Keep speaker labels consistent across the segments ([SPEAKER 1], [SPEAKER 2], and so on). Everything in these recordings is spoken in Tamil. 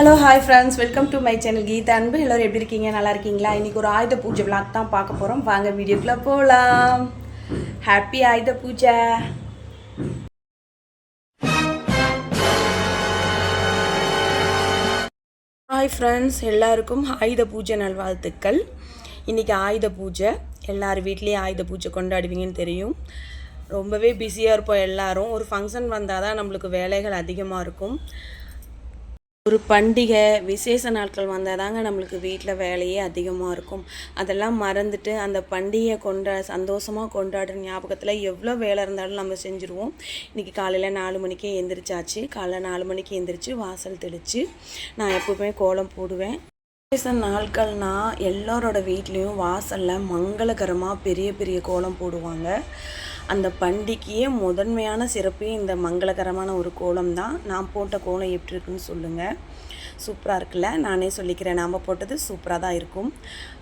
[SPEAKER 1] hello hi friends welcome to my channel Geetha அன்பு எல்லோரும் எப்படி இருக்கீங்க நல்லா இருக்கீங்களா இன்றைக்கி ஒரு ஆயுத பூஜை விளாக் தான் பார்க்க போகிறோம் வாங்க வீடியோக்குள்ளே போகலாம் ஹாப்பி ஆயுத பூஜை ஹாய் ஃப்ரெண்ட்ஸ் எல்லாருக்கும் ஆயுத பூஜை நல்வாழ்த்துக்கள் இன்றைக்கி ஆயுத பூஜை எல்லார் வீட்லேயும் ஆயுத பூஜை கொண்டாடுவீங்கன்னு தெரியும் ரொம்பவே பிஸியாக இருப்போம் எல்லாரும் ஒரு ஃபங்க்ஷன் வந்தால் தான் நம்மளுக்கு வேலைகள் அதிகமாக இருக்கும் ஒரு பண்டிகை விசேஷ நாட்கள் வந்தால் தாங்க நம்மளுக்கு வீட்டில் வேலையே அதிகமாக இருக்கும் அதெல்லாம் மறந்துட்டு அந்த பண்டிகையை கொண்டா சந்தோஷமாக கொண்டாடுற ஞாபகத்தில் எவ்வளோ வேலை இருந்தாலும் நம்ம செஞ்சுருவோம் இன்றைக்கி காலையில் நாலு மணிக்கே எந்திரிச்சாச்சு காலைல நாலு மணிக்கு எந்திரிச்சு வாசல் தெளித்து நான் எப்போவுமே கோலம் போடுவேன் விசேஷ நாட்கள்னால் எல்லோரோட வீட்லேயும் வாசலில் மங்களகரமாக பெரிய பெரிய கோலம் போடுவாங்க அந்த பண்டிகையே முதன்மையான சிறப்பே இந்த மங்களகரமான ஒரு கோலம் தான் நான் போட்ட கோலம் எப்படி இருக்குன்னு சொல்லுங்கள் சூப்பராக இருக்குல்ல நானே சொல்லிக்கிறேன் நாம் போட்டது சூப்பராக தான் இருக்கும்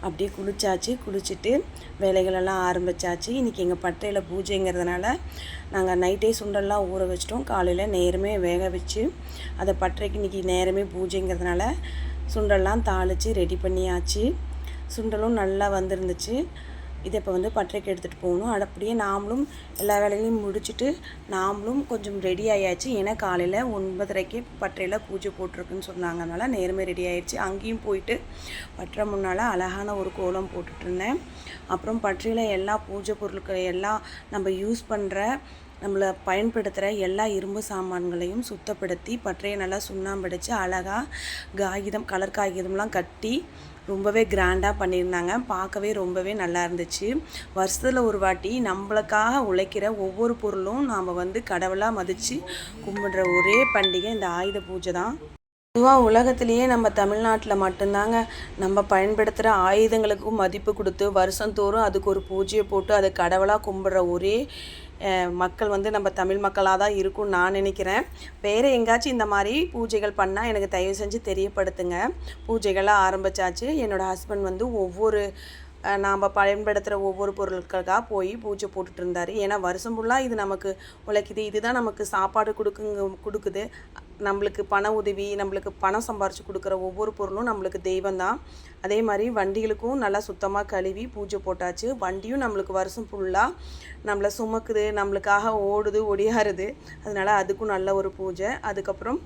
[SPEAKER 1] அப்படியே குளிச்சாச்சு குளிச்சுட்டு வேலைகளெல்லாம் ஆரம்பித்தாச்சு இன்றைக்கி எங்கள் பட்டையில் பூஜைங்கிறதுனால நாங்கள் நைட்டே சுண்டல்லாம் ஊற வச்சிட்டோம் காலையில் நேரமே வேக வச்சு அதை பட்டறைக்கு இன்றைக்கி நேரமே பூஜைங்கிறதுனால சுண்டல்லாம் தாளித்து ரெடி பண்ணியாச்சு சுண்டலும் நல்லா வந்திருந்துச்சு இதை இப்போ வந்து பட்டறைக்கு எடுத்துகிட்டு போகணும் அது அப்படியே நாமளும் எல்லா வேலையும் முடிச்சுட்டு நாமளும் கொஞ்சம் ரெடி ஆகியாச்சு ஏன்னா காலையில் ஒன்பதரைக்கு பட்டறையில் பூஜை போட்டிருக்குன்னு சொன்னாங்க அதனால் நேர்மை ரெடி ஆகிடுச்சு அங்கேயும் போயிட்டு பட்டறை முன்னால் அழகான ஒரு கோலம் போட்டுட்ருந்தேன் அப்புறம் பட்டறையில் எல்லா பூஜை பொருட்கள் எல்லாம் நம்ம யூஸ் பண்ணுற நம்மளை பயன்படுத்துகிற எல்லா இரும்பு சாமான்களையும் சுத்தப்படுத்தி பற்றைய நல்லா சுண்ணாம்படிச்சு அழகாக காகிதம் கலர் காகிதம்லாம் கட்டி ரொம்பவே கிராண்டாக பண்ணியிருந்தாங்க பார்க்கவே ரொம்பவே நல்லா இருந்துச்சு வருஷத்தில் ஒரு வாட்டி நம்மளுக்காக உழைக்கிற ஒவ்வொரு பொருளும் நாம் வந்து கடவுளாக மதித்து கும்பிடுற ஒரே பண்டிகை இந்த ஆயுத பூஜை தான் பொதுவாக உலகத்திலேயே நம்ம தமிழ்நாட்டில் மட்டும்தாங்க நம்ம பயன்படுத்துகிற ஆயுதங்களுக்கும் மதிப்பு கொடுத்து வருஷந்தோறும் அதுக்கு ஒரு பூஜையை போட்டு அதை கடவுளாக கும்பிட்ற ஒரே மக்கள் வந்து நம்ம தமிழ் மக்களாக தான் இருக்கும்னு நான் நினைக்கிறேன் வேறு எங்காச்சும் இந்த மாதிரி பூஜைகள் பண்ணால் எனக்கு தயவு செஞ்சு தெரியப்படுத்துங்க பூஜைகளாக ஆரம்பித்தாச்சு என்னோடய ஹஸ்பண்ட் வந்து ஒவ்வொரு நாம் பயன்படுத்துகிற ஒவ்வொரு பொருட்களுக்காக போய் பூஜை போட்டுட்டு இருந்தார் ஏன்னா வருஷம் ஃபுல்லாக இது நமக்கு உழைக்குது இதுதான் நமக்கு சாப்பாடு கொடுக்குங்க கொடுக்குது நம்மளுக்கு பண உதவி நம்மளுக்கு பணம் சம்பாரித்து கொடுக்குற ஒவ்வொரு பொருளும் நம்மளுக்கு தெய்வம் தான் அதே மாதிரி வண்டிகளுக்கும் நல்லா சுத்தமாக கழுவி பூஜை போட்டாச்சு வண்டியும் நம்மளுக்கு வருஷம் ஃபுல்லாக நம்மளை சுமக்குது நம்மளுக்காக ஓடுது ஒடியாருது அதனால் அதுக்கும் நல்ல ஒரு பூஜை அதுக்கப்புறம்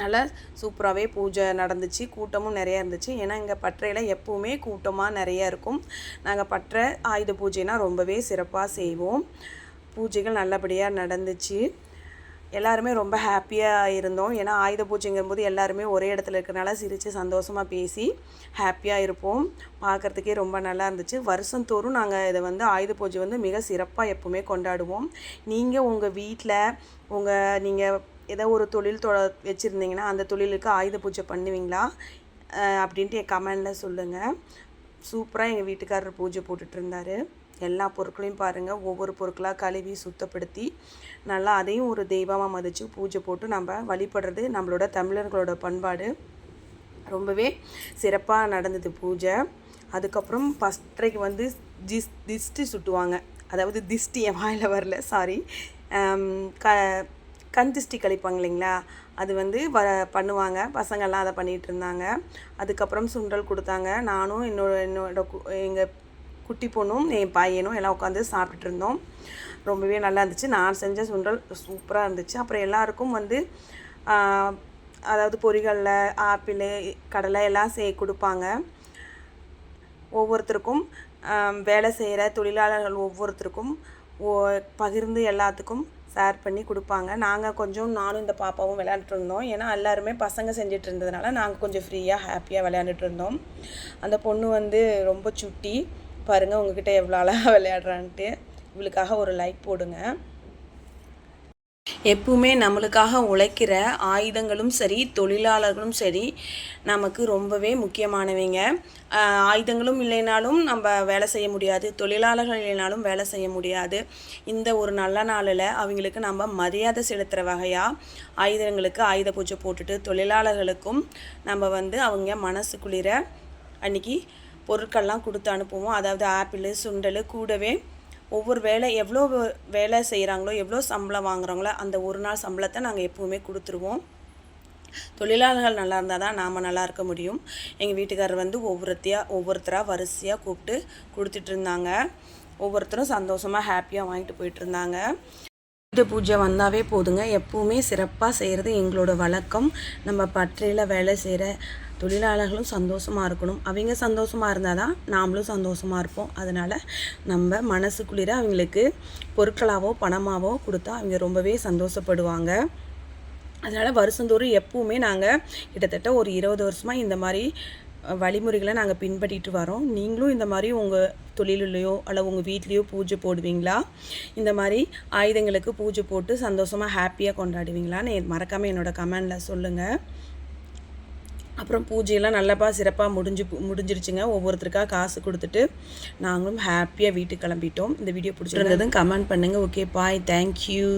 [SPEAKER 1] நல்லா சூப்பராகவே பூஜை நடந்துச்சு கூட்டமும் நிறையா இருந்துச்சு ஏன்னா இங்கே பற்றையில் எப்போவுமே கூட்டமாக நிறையா இருக்கும் நாங்கள் பற்றை ஆயுத பூஜைனா ரொம்பவே சிறப்பாக செய்வோம் பூஜைகள் நல்லபடியாக நடந்துச்சு எல்லாருமே ரொம்ப ஹாப்பியாக இருந்தோம் ஏன்னா ஆயுத பூஜைங்கும்போது எல்லாருமே ஒரே இடத்துல இருக்கிறனால சிரித்து சந்தோஷமாக பேசி ஹாப்பியாக இருப்போம் பார்க்குறதுக்கே ரொம்ப நல்லா இருந்துச்சு வருஷந்தோறும் நாங்கள் இதை வந்து ஆயுத பூஜை வந்து மிக சிறப்பாக எப்போவுமே கொண்டாடுவோம் நீங்கள் உங்கள் வீட்டில் உங்கள் நீங்கள் ஏதோ ஒரு தொழில் தொ வச்சுருந்தீங்கன்னா அந்த தொழிலுக்கு ஆயுத பூஜை பண்ணுவீங்களா அப்படின்ட்டு என் கமெண்டில் சொல்லுங்கள் சூப்பராக எங்கள் வீட்டுக்காரர் பூஜை போட்டுட்ருந்தாரு எல்லா பொருட்களையும் பாருங்கள் ஒவ்வொரு பொருட்களாக கழுவி சுத்தப்படுத்தி நல்லா அதையும் ஒரு தெய்வமாக மதித்து பூஜை போட்டு நம்ம வழிபடுறது நம்மளோட தமிழர்களோட பண்பாடு ரொம்பவே சிறப்பாக நடந்தது பூஜை அதுக்கப்புறம் ஃபஸ்ட்ரைக்கு வந்து ஜிஸ் திஷ்டி சுட்டுவாங்க அதாவது திஷ்டி என் வாயில் வரல சாரி க கண் திஷ்டி கழிப்பாங்க இல்லைங்களா அது வந்து வ பண்ணுவாங்க பசங்கள்லாம் அதை பண்ணிகிட்டு இருந்தாங்க அதுக்கப்புறம் சுண்டல் கொடுத்தாங்க நானும் என்னோட என்னோட எங்கள் குட்டி பொண்ணும் என் பையனும் எல்லாம் உட்காந்து சாப்பிட்டுட்டு இருந்தோம் ரொம்பவே நல்லா இருந்துச்சு நான் செஞ்ச சுண்டல் சூப்பராக இருந்துச்சு அப்புறம் எல்லாருக்கும் வந்து அதாவது பொறிகளில் ஆப்பிள் கடலை எல்லாம் செய் கொடுப்பாங்க ஒவ்வொருத்தருக்கும் வேலை செய்கிற தொழிலாளர்கள் ஒவ்வொருத்தருக்கும் ஓ பகிர்ந்து எல்லாத்துக்கும் ஷேர் பண்ணி கொடுப்பாங்க நாங்கள் கொஞ்சம் நானும் இந்த பாப்பாவும் விளையாண்டுட்டு இருந்தோம் ஏன்னா எல்லாருமே பசங்க செஞ்சுட்டு இருந்ததுனால நாங்கள் கொஞ்சம் ஃப்ரீயாக ஹாப்பியாக விளையாண்டுட்டு இருந்தோம் அந்த பொண்ணு வந்து ரொம்ப சுட்டி பாருங்கள் உங்ககிட்ட எவ்வளோ அழகாக விளையாடுறான்ட்டு இவளுக்காக ஒரு லைக் போடுங்க எப்பவுமே நம்மளுக்காக உழைக்கிற ஆயுதங்களும் சரி தொழிலாளர்களும் சரி நமக்கு ரொம்பவே முக்கியமானவைங்க ஆயுதங்களும் இல்லைனாலும் நம்ம வேலை செய்ய முடியாது தொழிலாளர்கள் இல்லைனாலும் வேலை செய்ய முடியாது இந்த ஒரு நல்ல நாளில் அவங்களுக்கு நம்ம மரியாதை செலுத்துகிற வகையாக ஆயுதங்களுக்கு ஆயுத பூஜை போட்டுட்டு தொழிலாளர்களுக்கும் நம்ம வந்து அவங்க மனசுக்குளிர அன்றைக்கி பொருட்கள்லாம் கொடுத்து அனுப்புவோம் அதாவது ஆப்பிள் சுண்டல் கூடவே ஒவ்வொரு வேலை எவ்வளோ வேலை செய்கிறாங்களோ எவ்வளோ சம்பளம் வாங்குறாங்களோ அந்த ஒரு நாள் சம்பளத்தை நாங்கள் எப்போவுமே கொடுத்துருவோம் தொழிலாளர்கள் நல்லா இருந்தால் தான் நாம் நல்லா இருக்க முடியும் எங்கள் வீட்டுக்காரர் வந்து ஒவ்வொருத்தையாக ஒவ்வொருத்தராக வரிசையாக கூப்பிட்டு கொடுத்துட்டு இருந்தாங்க ஒவ்வொருத்தரும் சந்தோஷமாக ஹாப்பியாக வாங்கிட்டு போயிட்டு இருந்தாங்க வீட்டு பூஜை வந்தாவே போதுங்க எப்போவுமே சிறப்பாக செய்கிறது எங்களோட வழக்கம் நம்ம பற்றியில் வேலை செய்கிற தொழிலாளர்களும் சந்தோஷமாக இருக்கணும் அவங்க சந்தோஷமாக இருந்தால் தான் நாமளும் சந்தோஷமாக இருப்போம் அதனால் நம்ம மனசுக்குளிர அவங்களுக்கு பொருட்களாகவோ பணமாகவோ கொடுத்தா அவங்க ரொம்பவே சந்தோஷப்படுவாங்க அதனால் வருஷந்தோறும் எப்பவுமே நாங்கள் கிட்டத்தட்ட ஒரு இருபது வருஷமாக இந்த மாதிரி வழிமுறைகளை நாங்கள் பின்பற்றிட்டு வரோம் நீங்களும் இந்த மாதிரி உங்கள் தொழிலுலையோ அல்ல உங்கள் வீட்லேயோ பூஜை போடுவீங்களா இந்த மாதிரி ஆயுதங்களுக்கு பூஜை போட்டு சந்தோஷமாக ஹாப்பியாக கொண்டாடுவீங்களான்னு மறக்காமல் என்னோடய கமெண்டில் சொல்லுங்கள் அப்புறம் பூஜையெல்லாம் நல்லப்பா சிறப்பாக முடிஞ்சு முடிஞ்சிருச்சுங்க ஒவ்வொருத்தருக்காக காசு கொடுத்துட்டு நாங்களும் ஹாப்பியாக வீட்டுக்கு கிளம்பிட்டோம் இந்த வீடியோ பிடிச்சிருந்ததும் கமெண்ட் பண்ணுங்கள் ஓகே பாய் தேங்க்யூ